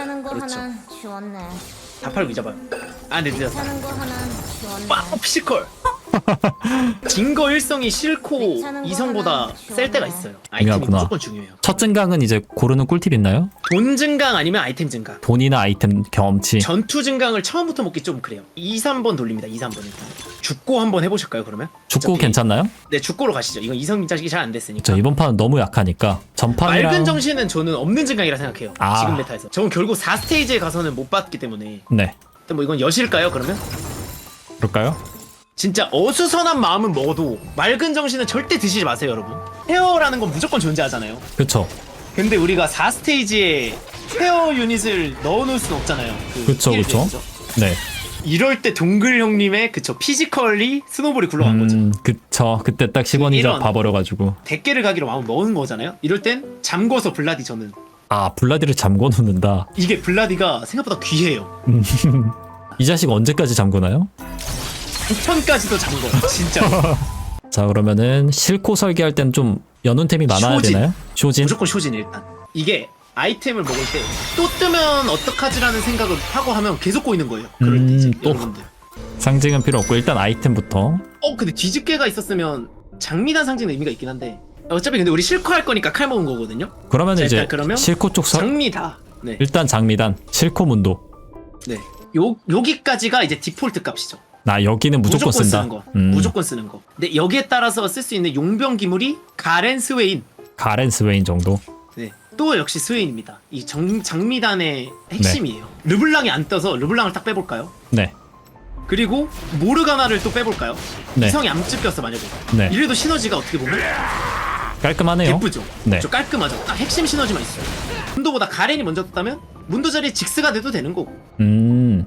귀찮은 거 그렇죠. 하나 지웠네. 다 팔고 잊어봐요. 아, 네, 늦었다. 귀찮은 거 하나 지웠네. 와, 피지컬. 증거 일성이 싫고 거 이성보다 셀 때가 있어요. 아이템이 중요하구나. 무조건 중요해요. 첫 증강은 이제 고르는 꿀팁 있나요? 돈 증강 아니면 아이템 증강. 돈이나 아이템 경험치. 전투 증강을 처음부터 먹기 좀 그래요. 2, 3번 돌립니다. 2, 3번 일단. 죽고 한번 해보실까요, 그러면? 축구 어차피- 괜찮나요? 네, 죽고로 가시죠. 이건 이성 자식이 잘 안 됐으니까. 저 이번 판은 너무 약하니까 전판이랑 맑은 정신은 저는 없는 증강이라 생각해요. 아. 지금 메타에서. 저는 결국 4스테이지에 가서는 못 봤기 때문에. 네 근데 뭐 이건 여실까요, 그러면? 그럴까요? 진짜 어수선한 마음은 먹어도 맑은 정신은 절대 드시지 마세요, 여러분. 헤어라는 건 무조건 존재하잖아요. 그쵸 근데 우리가 4스테이지에 헤어 유닛을 넣어놓을 순 없잖아요. 그 그쵸 스킬 그쵸. 네 이럴 때 동글 형님의 그쵸 피지컬리 스노볼이 굴러간 거죠. 음, 그쵸 그때 딱 10원이자 이런- 봐버려가지고 대깨를 가기로 마음 먹은 거잖아요. 이럴 땐 잠궈서 블라디 저는 아 블라디를 잠궈 놓는다 이게 블라디가 생각보다 귀해요. 이 자식 언제까지 잠그나요? 9천까지도 잠궈. 진짜 자 그러면은 실코 설계할 땐 좀 연운템이 많아야 쇼진. 되나요? 쇼진? 무조건 쇼진 일단. 이게 아이템을 먹을 때 또 뜨면 어떡하지라는 생각을 하고 하면 계속 꼬이는 거예요. 그럴 때 음, 이제 또. 여러분들. 상징은 필요 없고 일단 아이템부터 어 근데 뒤집개가 있었으면 장미단 상징은 의미가 있긴 한데 어차피 근데 우리 실컷 할 거니까 칼 먹은 거거든요. 그러면 자, 이제 일단 그러면 실코 쪽 설, 장미다. 네. 일단 장미단 실코 문도 네. 요 여기까지가 이제 디폴트 값이죠. 나 여기는 무조건, 쓴다 쓰는 거. 음, 무조건 쓰는 거. 근데 여기에 따라서 쓸 수 있는 용병 기물이 가렌 스웨인. 가렌 스웨인 정도 네. 또 역시 스웨인입니다. 이 정, 장미단의 핵심이에요. 르블랑이 안 떠서 르블랑을 딱 빼볼까요? 네 그리고 모르가나를 또 빼볼까요? 네. 이성이 안 찝혔어 만약에. 네. 이래도 시너지가 어떻게 보면 깔끔하네요 예쁘죠. 네. 저 깔끔하죠. 딱 핵심 시너지만 있어요. 문도보다 가렌이 먼저 떴다면 문도 자리에 직스가 돼도 되는 거고. 음,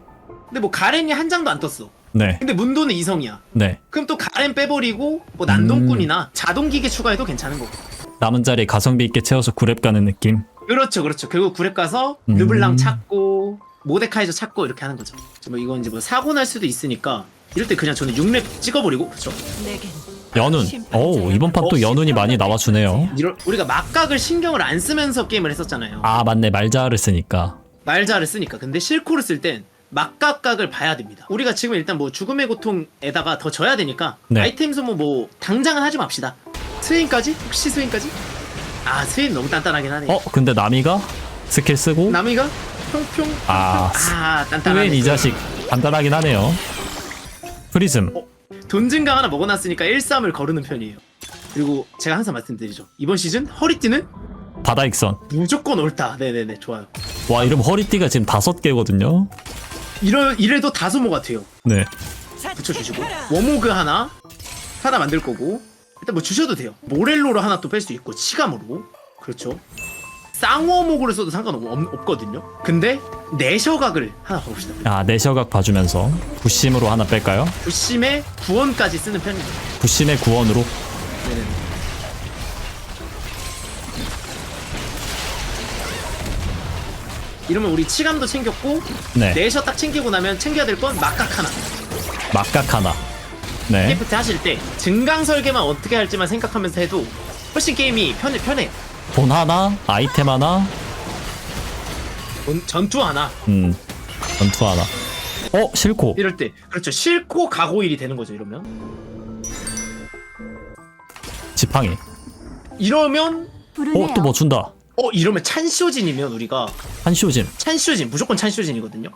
근데 뭐 가렌이 한 장도 안 떴어. 네, 근데 문도는 이성이야. 네. 그럼 또 가렌 빼버리고 뭐 음. 난동꾼이나 자동기계 추가해도 괜찮은 거고. 남은 자리 가성비 있게 채워서 구랩 가는 느낌. 그렇죠, 그렇죠. 결국 구랩 가서 음. 르블랑 찾고 모데카이저 찾고 이렇게 하는 거죠. 뭐 이건 이제 뭐 사고 날 수도 있으니까 이럴 때 그냥 저는 6렙 찍어버리고 그렇죠. 연운. 오 이번 판또 어? 연운이 많이 나와주네요. 이럴 우리가 막각을 신경을 안 쓰면서 게임을 했었잖아요. 아 맞네 말자를 쓰니까. 말자를 쓰니까. 근데 실코를 쓸 땐 막각각을 봐야 됩니다. 우리가 지금 일단 뭐 죽음의 고통에다가 더 져야 되니까 네. 아이템 소모 뭐 당장은 하지 맙시다. 스웨인까지? 혹시 스웨인까지? 아 스웨인 너무 단단하긴 하네. 어 근데 나미가 스킬 쓰고 남이가 평평 아, 아 단단하네. 스웨인 이 자식 간단하긴 하네요. 프리즘. 어? 돈 증강 하나 먹어놨으니까 1-3을 거르는 편이에요. 그리고 제가 항상 말씀드리죠. 이번 시즌 허리띠는 바다 익선. 무조건 옳다. 네네네 좋아요. 와 이러면 허리띠가 지금 다섯 개거든요. 이러, 이래도 다 소모 같아요. 네. 붙여주시고 워모그 하나 하나 만들 거고 일단 뭐 주셔도 돼요. 모렐로로 하나 또 뺄 수 있고 치감으로 그렇죠. 쌍워목으로 써도 상관없거든요. 근데 내셔각을 하나 가봅시다. 아 내셔각 봐주면서 부심으로 하나 뺄까요? 부심에 구원까지 쓰는 편입니다. 부심의 구원으로. 네네 이러면 우리 치감도 챙겼고 네. 내셔 딱 챙기고 나면 챙겨야 될 건 막각 하나. 막각 하나. 네. PFT 하실 때 증강 설계만 어떻게 할지만 생각하면서 해도 훨씬 게임이 편해 편해요. 돈 하나, 아이템 하나, 전- 전투 하나 음 전투 하나. 어 실코. 이럴 때 그렇죠 싫고 가고일이 되는 거죠 이러면 지팡이. 이러면 어 또 뭐 준다. 어 이러면 찬쇼진이면 우리가 한쇼진. 찬쇼진 무조건 찬쇼진이거든요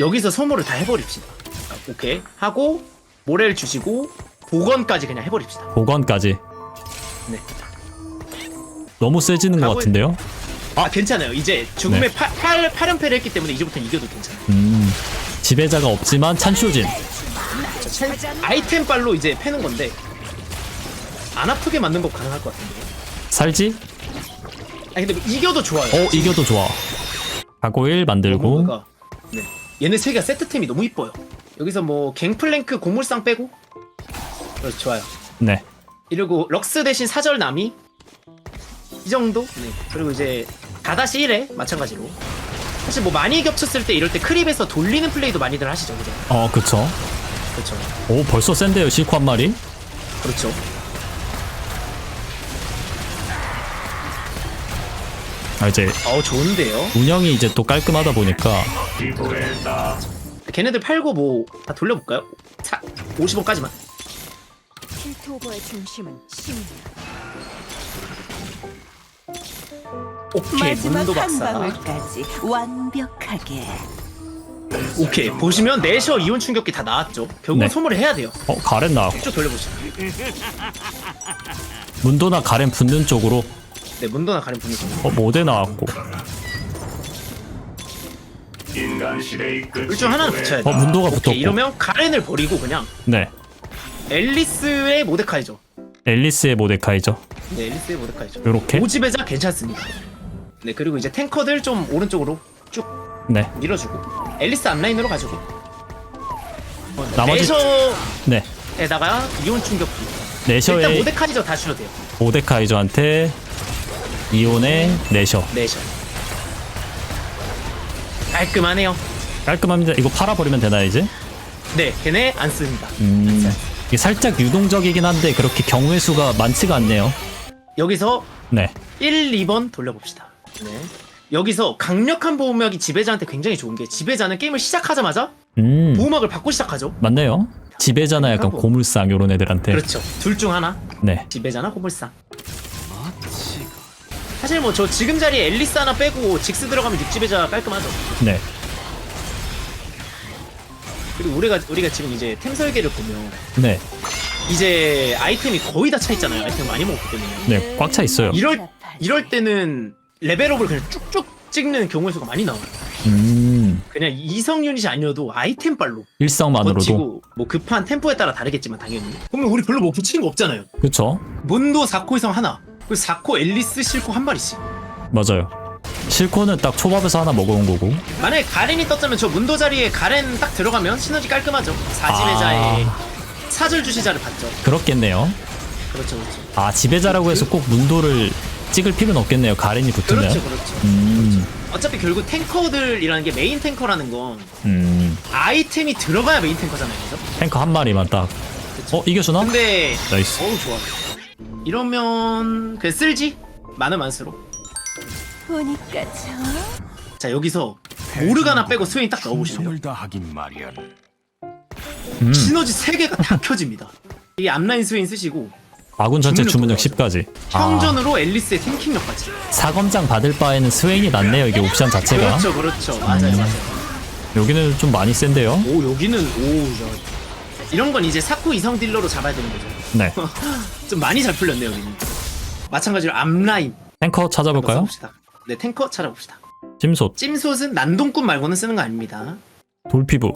여기서 소모를 다 해버립시다 자, 오케이 하고 모래를 주시고 복원까지 그냥 해버립시다 보건까지. 네. 너무 세지는 것 가고- 같은데요? 아 괜찮아요 이제 죽음의 네. 팔 8, 8연패를 했기 때문에 이제부터는 이겨도 괜찮아요 음. 지배자가 없지만 찬쇼진. 자, 찬- 아이템 빨로 이제 패는 건데 안 아프게 만든 거 가능할 것 같은데 살지? 아니 근데 뭐 이겨도 좋아요 어 이겨도 좋아. 가고일 만들고. 어머니가. 네. 얘네 세 개가 세트템이 너무 이뻐요. 여기서 뭐 갱플랭크 고물상 빼고 그래서 좋아요. 네. 이러고 럭스 대신 사절 나미 이 정도. 네. 그리고 이제 다다시 1회 마찬가지로. 사실 뭐 많이 겹쳤을 때 이럴 때 크립에서 돌리는 플레이도 많이들 하시죠, 그죠? 어 그쵸. 그렇죠. 오 벌써 센데요 실코 한 마리. 그렇죠. 아 이제 어 좋은데요. 운영이 이제 또 깔끔하다 보니까 걔네들 팔고 뭐 다 돌려볼까요? 사 50원까지만. 필토버의 중심은 심이야. 오케이 마지막 문도 한 박사. 방울까지 완벽하게. 오케이 보시면 내셔 이온 충격기 다 나왔죠. 결국 네. 은 소모를 해야 돼요. 어 가렌 나왔고 쭉 돌려보시다. 문도나 가렌 붙는 쪽으로 네 문도나 가림 분이 어 모데 나왔고 인간 시대의 끝. 둘중 하나는 붙여야 돼. 어 문도가 오케이, 붙었고 이러면 가렌을 버리고 그냥 네 앨리스의 모데카이죠. 앨리스의 모데카이죠 네 앨리스의 모데카이죠. 요렇게 오지배자 괜찮습니다. 네 그리고 이제 탱커들 좀 오른쪽으로 쭉네 밀어주고 앨리스 앞라인으로 가지고 나머지- 네. 내셔에다가 이온 충격기 일단 내셔의 모데카이저 다 주셔도 돼요 모데카이저한테 이온의 내셔. 내셔. 깔끔하네요. 깔끔합니다. 이거 팔아버리면 되나 이제? 네 걔네 안 씁니다. 음 이게 살짝 유동적이긴 한데 그렇게 경우의 수가 많지가 않네요. 여기서 네. 1, 2번 돌려봅시다. 네. 여기서 강력한 보호막이 지배자한테 굉장히 좋은 게 지배자는 게임을 시작하자마자 음, 보호막을 받고 시작하죠. 맞네요. 지배자나 약간 하고. 고물상 요런 애들한테. 그렇죠. 둘 중 하나. 네. 지배자나 고물상 사실 뭐 저 지금 자리에 앨리스 하나 빼고 직스 들어가면 육지배자 깔끔하죠 네. 그리고 우리가 우리가 지금 이제 템 설계를 보면 네. 이제 아이템이 거의 다 차 있잖아요 아이템 많이 먹었기 때문에 네, 꽉 차 있어요. 이럴 이럴 때는 레벨업을 그냥 쭉쭉 찍는 경우의 수가 많이 나와요 음, 그냥 이성 유닛이 아니어도 아이템 발로 일성만으로도. 버티고 뭐 급한 템포에 따라 다르겠지만 당연히 그러면 우리 별로 뭐 붙이는 거 없잖아요 그쵸? 문도 4코 이상 하나 그리고 4코 앨리스 실코 한 마리씩 맞아요. 실코는 딱 초밥에서 하나 먹어온 거고. 만약에 가렌이 떴자면 저 문도 자리에 가렌 딱 들어가면 시너지 깔끔하죠 사지배자의 아. 사절 주시자를 받죠 그렇겠네요. 그렇죠 그렇죠 아, 지배자라고 해서 꼭 문도를 찍을 필요는 없겠네요. 가렌이 붙으면. 그렇죠 그렇죠 음, 어차피 결국 탱커들이라는 게 메인 탱커라는 건 음. 아이템이 들어가야 메인 탱커잖아요 그죠? 탱커 한 마리만 딱. 어, 이겨주나? 근데 나이스. 어우 좋아 이러면 그냥 쓸지? 많으면 많을수록 보니까 저자 여기서 모르가나 빼고 스웨인 딱 넣어보시면 충성을 다하긴 마련. 음, 시너지 3개가 다 켜집니다 이 앞라인 스웨인 쓰시고 아군 전체 주문력 주문력 10까지. 아, 형전으로 앨리스의 탱킹력까지 사검장 받을 바에는 스웨인이 낫네요. 이게 옵션 자체가. 그렇죠 그렇죠 맞아요 음. 맞아요 여기는 좀 많이 센데요. 오 여기는 오 야. 이런 건 이제 사쿠 이성 딜러로 잡아야 되는 거죠 네. 좀 많이 잘 풀렸네요 여기는 마찬가지로 앞라인 탱커 찾아볼까요? 써봅시다 네 탱커 찾아봅시다 찜솥, 찜솥은 난동꾼 말고는 쓰는 거 아닙니다 돌피부,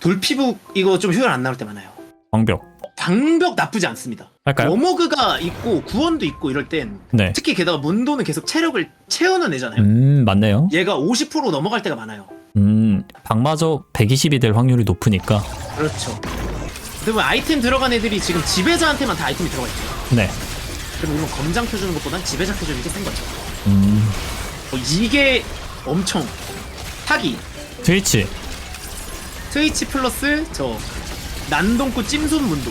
돌피부 이거 좀 효율 안 나올 때 많아요 광벽. 방벽 나쁘지 않습니다 할까요? 워머그가 있고 구원도 있고 이럴 땐 네. 특히 게다가 문도는 계속 체력을 채워는 애잖아요 음, 맞네요. 얘가 50% 넘어갈 때가 많아요 음, 방마저 120이 될 확률이 높으니까. 그렇죠 그러면 아이템 들어간 애들이 지금 지배자한테만 다 아이템이 들어가 있죠 네. 그럼 이건 검장 켜주는 것보단 지배자 켜주는 게 센 거죠 음, 어, 이게 엄청 타기 트위치. 트위치 플러스 저 난동꾼 찜손 문도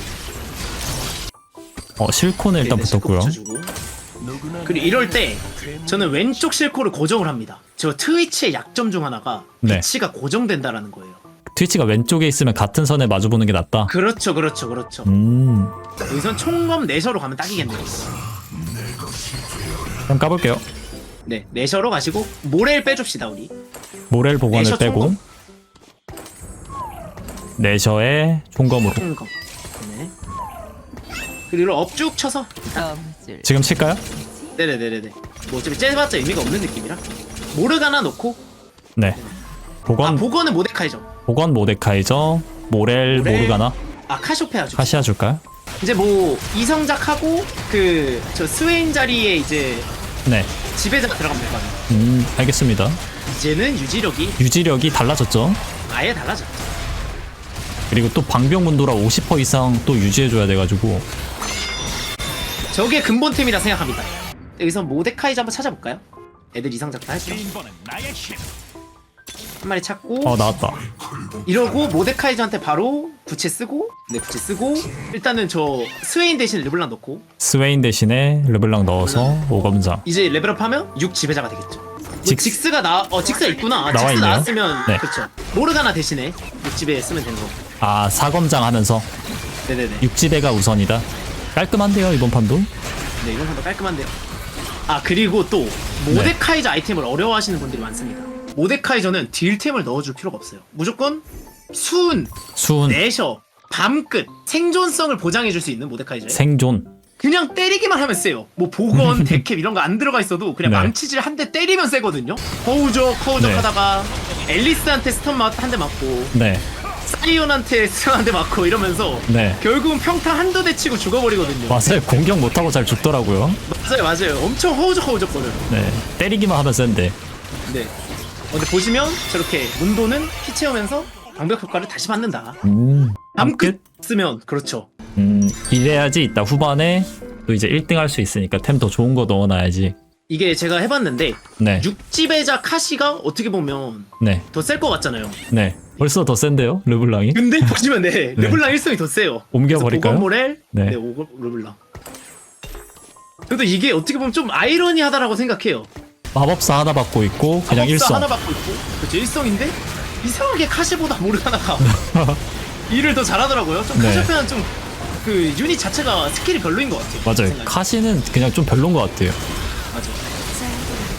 어, 실코는 일단 네, 실코 붙었고요. 그리고 이럴 때 저는 왼쪽 실코를 고정을 합니다. 저 트위치의 약점 중 하나가 네. 위치가 고정된다라는 거예요. 트위치가 왼쪽에 있으면 같은 선에 마주보는 게 낫다. 그렇죠, 그렇죠, 그렇죠. 음, 여기선 총검 내셔로 가면 딱이겠네요. 그럼 까볼게요. 네, 내셔로 가시고 모렐 빼줍시다 우리. 모렐 보관을 내셔 빼고. 총검. 내셔의 총검으로. 총검. 네. 그리고 업쭉 쳐서. 지금 칠까요? 네네네네네. 뭐 어차피 째봤자 의미가 없는 느낌이라. 모르가나 놓고. 네. 아 보관, 보건은 모데카이죠. 보관 모데카이저, 모렐, 모렐. 모르가나, 아 카쇼페 아 주. 카시아 줄까요? 이제 뭐 이성작하고 그 저 스웨인 자리에 이제 네. 지배자가 들어가면 될거 아니에요. 음, 알겠습니다. 이제는 유지력이 유지력이 달라졌죠. 아예 달라져. 그리고 또 방병 문도라 50% 이상 또 유지해줘야 돼가지고. 저게 근본템이라 생각합니다. 여기서 모데카이저 한번 찾아볼까요? 애들 이성작 다 했죠. 인본은 나의 힘. 한 마리 찾고 어 나왔다 이러고 모데카이저한테 바로 구체 쓰고 네 구체 쓰고 일단은 저 스웨인 대신 르블랑 넣고 스웨인 대신에 르블랑 넣어서 오검장 이제 레벨업하면 6 지배자가 되겠죠. 뭐 직스- 직스가 나, 어 직스가 있구나. 나와 직스 있네요. 나왔으면 네. 그렇죠. 모르가나 대신에 6 지배 쓰면 되는 거. 아 사검장 하면서 네네네. 육지배가 우선이다 깔끔한데요 이번 판도 네 이건 한번 깔끔한데요. 아 그리고 또 네. 모데카이저 아이템을 어려워하시는 분들이 많습니다. 모데카이저는 딜템을 넣어줄 필요가 없어요. 무조건 수은, 수은 내셔, 밤끝, 생존성을 보장해줄 수 있는 모데카이저. 생존 그냥 때리기만 하면 세요. 뭐 복원, 데캡 이런 거 안 들어가 있어도 그냥 네. 망치질 한 대 때리면 세거든요. 허우적, 허우적 네. 하다가 앨리스한테 스턴 한대 맞고 네 사이온한테 스턴 한 대 맞고 이러면서 네. 결국은 평타 한두 대 치고 죽어버리거든요. 맞아요 공격 못하고 잘 죽더라고요 맞아요, 맞아요. 엄청 허우적 허우적 거려요. 네 때리기만 하면 센데 네. 어, 근데 보시면 저렇게 문도는 피 채우면서 방벽 효과를 다시 받는다. 음 밤끝 쓰면 그렇죠. 음 이래야지 이따 후반에 또 이제 1등 할 수 있으니까 템 더 좋은 거 넣어놔야지 이게 제가 해봤는데 네 육지배자 카시가 어떻게 보면 네, 더 셀 것 같잖아요. 네. 벌써 더 센데요, 르블랑이? 근데 보시면 네, 르블랑 1성이 더 세요. 옮겨버릴까요? 모렐, 네. 네, 오거 르블랑. 그래도 이게 어떻게 보면 좀 아이러니하다라고 생각해요. 마법사 하나 받고 있고 그냥 마법사 일성 하나 받고 있고, 그렇죠 일성인데 이상하게 카시보다 모르가나가 일을 더 잘하더라고요. 좀 네. 카시페는 좀그 유닛 자체가 스킬이 별로인 것 같아요. 맞아요. 카시는 그냥 좀 별론 것 같아요. 맞아.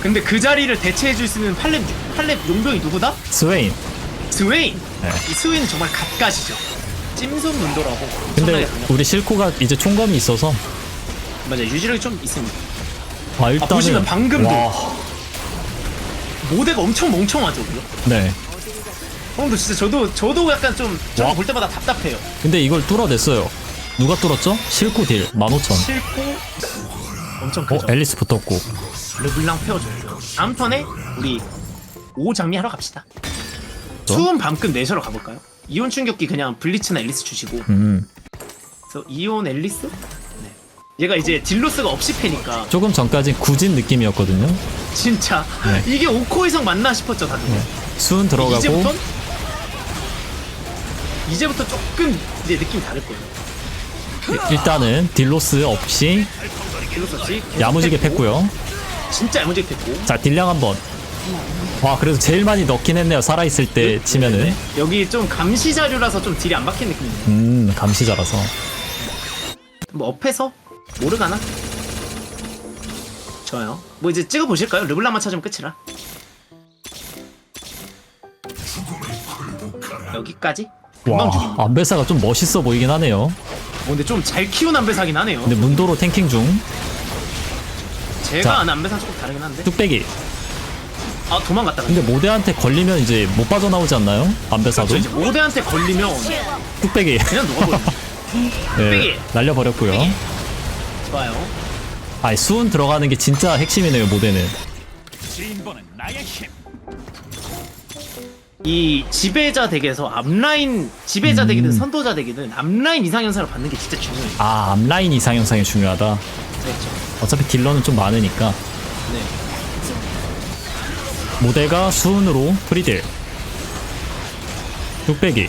근데 그 자리를 대체해 줄 수 있는 팔렙 팔렙 용병이 누구다? 스웨인. 스웨인. 네. 이 스웨인 정말 갓갓이죠. 찜손 문도라고. 근데 우리 실코가 이제 총검이 있어서 맞아 유지력이 좀 있습니다. 아 일단은 보시면 방금도. 와, 모대가 엄청 멍청하죠, 그죠? 네. 형도 진짜 저도 저도 약간 좀 저거 와. 볼 때마다 답답해요. 근데 이걸 뚫어냈어요. 누가 뚫었죠? 실코 딜 15,000. 싫고 엄청 어, 크죠. 앨리스 붙었고. 르블랑 페어줬고요. 다음 턴에 우리 오 장미하러 갑시다. 또? 수은 밤끝 내셔로 가볼까요? 이온 충격기 그냥 블리츠나 앨리스 주시고 음. 그래서 이온 앨리스? 네. 얘가 이제 딜로스가 없이 패니까 조금 전까지 구진 느낌이었거든요. 진짜 네. 이게 5코 이상 맞나 싶었죠 다들. 수은 들어가고 이제부터 이제부터 조금 이제 느낌이 다를 거예요. 일단은 딜로스 없이 딜로스지 야무지게 팼고요. 진짜 야무지게 팼고. 자 딜량 한번. 와 그래도 제일 많이 넣긴 했네요. 살아있을 때 치면은. 여기 좀 감시 자료라서 좀 딜이 안 박힌 느낌이에요. 음 감시자라서. 뭐 업해서 모르가나? 좋아요. 뭐 이제 찍어 보실까요? 르블랑만 찾으면 끝이라. 여기까지? 금방 와 죽입니다. 안배사가 좀 멋있어 보이긴 하네요. 어, 근데 좀 잘 키운 안배사긴 하네요. 근데 문도로 탱킹 중. 제가 자. 아는 안배사 조금 다르긴 한데. 뚝배기. 아 도망갔다. 근데 모대한테 걸리면 이제 못 빠져나오지 않나요? 안배사도. 저 이제 모대한테 걸리면 뚝배기. 그냥 녹아버려. 네, 뚝배기. 날려버렸고요. 좋아요. 아이 수은 들어가는 게 진짜 핵심이네요 모대는. 진보는 나의 힘. 이 지배자 덱에서 앞라인 지배자 음. 덱이든 선도자 덱이든 앞라인 이상 연사를 받는 게 진짜 중요해요. 아 앞라인 이상 형상이 중요하다. 그렇죠. 어차피 딜러는 좀 많으니까. 네. 모대가 수은으로 프리딜. 뚝배기.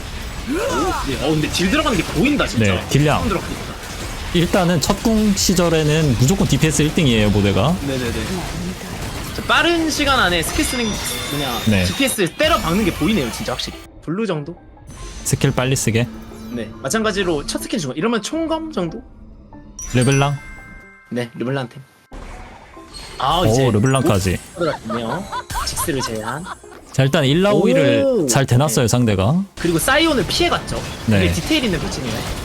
네. 어 근데 딜 들어가는 게 보인다 진짜. 네, 딜량. 처음 들어가니까. 일단은 첫 궁 시절에는 무조건 DPS 1등이에요 모대가. 네네네. 저 빠른 시간 안에 스킬 쓰는 뭐냐 네. GPS 때려 박는 게 보이네요 진짜 확실히. 블루 정도? 스킬 빨리 쓰게. 네. 마찬가지로 첫 스킬 중간 이러면 총검 정도? 르블랑. 네 르블란템. 아 이제 오 르블랑까지. 들어갔네요. 직스를 제한. 자 일단 1라오이를 오. 잘 대놨어요 상대가. 그리고 사이온을 피해갔죠. 네. 이게 디테일 있는 배치네요.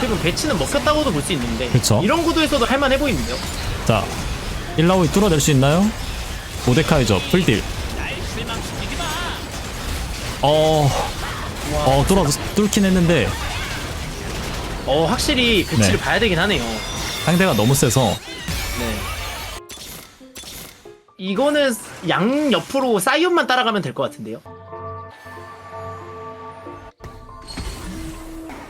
어떻게 보면 배치는 먹혔다고도 볼 수 있는데 그쵸. 이런 구도에서도 할만해 보이는데요. 자 1라오이 뚫어낼 수 있나요? 모데카이저 풀딜. 어. 어 뚫어 뚫긴 했는데 어 확실히 배치를 네. 봐야 되긴 하네요. 상대가 너무 세서 네. 이거는 양 옆으로 사이온만 따라가면 될 것 같은데요.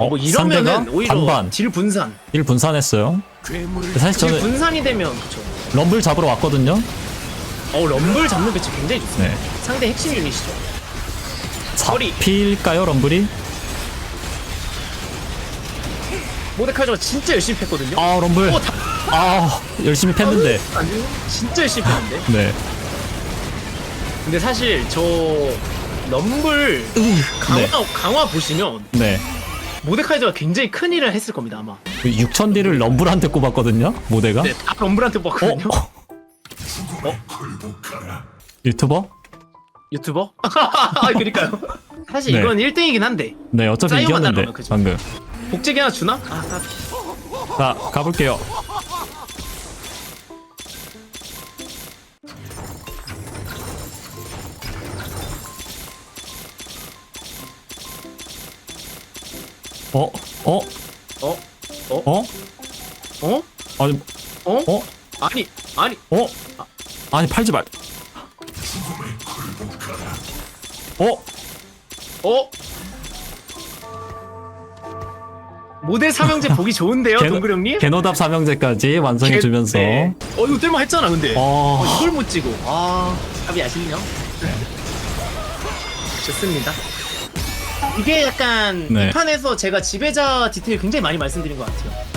어, 뭐 이러면은 상대가 오히려 반반 딜 분산. 1 분산했어요. 사실 딜 저는 분산이 되면 그쵸. 럼블 잡으러 왔거든요. 어 럼블 잡는 배치 굉장히 좋습니다. 네. 상대 핵심 유닛이죠. 머리. 잡힐까요 럼블이? 모데카이저가 진짜 열심히 팼거든요. 아 럼블 어, 다, 아 열심히 팼는데 아니, 진짜 열심히 팼는데. 네 근데 사실 저 럼블 강화 네. 강화 보시면 네. 모데카이저가 굉장히 큰 일을 했을 겁니다 아마. 6000D를 럼블한테 꼽았거든요 모델가 네, 다 럼블한테 어? 뽑았거든요. 어? 유튜버? 유튜버? 아, 그니까요. 사실 네. 이건 1등이긴 한데 네 어차피 이겼는데 만나면 그죠. 방금 복제기 하나 주나? 아, 아 자 가볼게요 어? 어? 어? 어? 어? 어? 아니 어? 어? 아니 아니 어? 아니 팔지 말 어? 어? 모델 삼형제 보기 좋은데요, 개노- 형님? 개노답 삼형제까지 완성해 주면서 네. 어 이거 뜰만 했잖아 근데 어. 어, 이걸 못 찍어 아 답이 아쉽네요 좋습니다 이게 약간 네. 이 판에서 제가 지배자 디테일 굉장히 많이 말씀드린 것 같아요